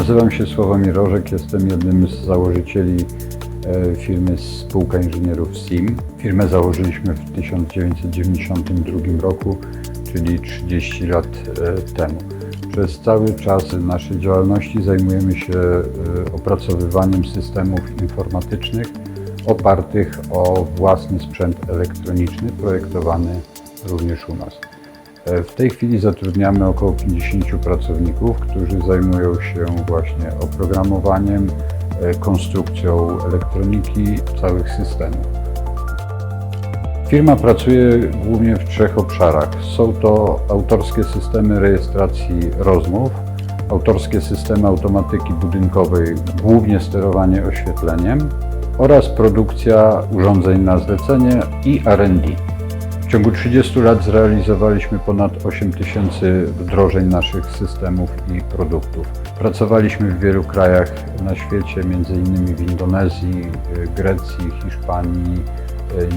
Nazywam się Sławomir Rożek, jestem jednym z założycieli e, firmy Spółka Inżynierów SIM. Firmę założyliśmy w 1992 roku, czyli 30 lat e, temu. Przez cały czas naszej działalności zajmujemy się e, opracowywaniem systemów informatycznych opartych o własny sprzęt elektroniczny projektowany również u nas. E, W tej chwili zatrudniamy około 50 pracowników, którzy zajmują się właśnie oprogramowaniem, e, konstrukcją elektroniki całych systemów. Firma pracuje głównie w trzech obszarach. Są to autorskie systemy rejestracji rozmów, autorskie systemy automatyki budynkowej, głównie sterowanie oświetleniem oraz produkcja urządzeń na zlecenie i R&D. W ciągu 30 lat zrealizowaliśmy ponad 8 tysięcy wdrożeń naszych systemów i produktów. Pracowaliśmy w wielu krajach na świecie, m.in. w Indonezji, Grecji, Hiszpanii,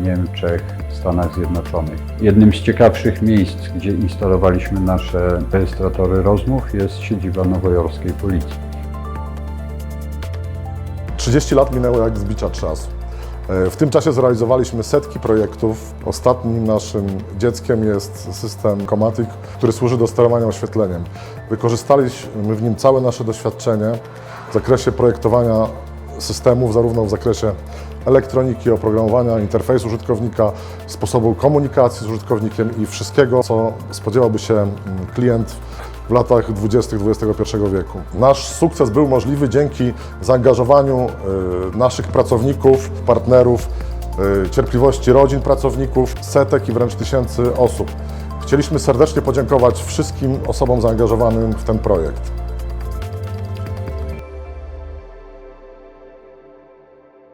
Niemczech, Stanach Zjednoczonych. Jednym z ciekawszych miejsc, gdzie instalowaliśmy nasze rejestratory rozmów jest siedziba nowojorskiej policji. 30 lat minęło jak zbicia czasu. E, W tym czasie zrealizowaliśmy setki projektów. Ostatnim naszym dzieckiem jest system Comatic, który służy do sterowania oświetleniem. Wykorzystaliśmy w nim całe nasze doświadczenie w zakresie projektowania systemów, zarówno w zakresie elektroniki, oprogramowania, interfejsu użytkownika, sposobu komunikacji z użytkownikiem i wszystkiego, co spodziewałby się mm, klient w latach 20. XXI wieku. Nasz sukces był możliwy dzięki zaangażowaniu y, naszych pracowników, partnerów, y, cierpliwości rodzin pracowników, setek i wręcz tysięcy osób. Chcieliśmy serdecznie podziękować wszystkim osobom zaangażowanym w ten projekt.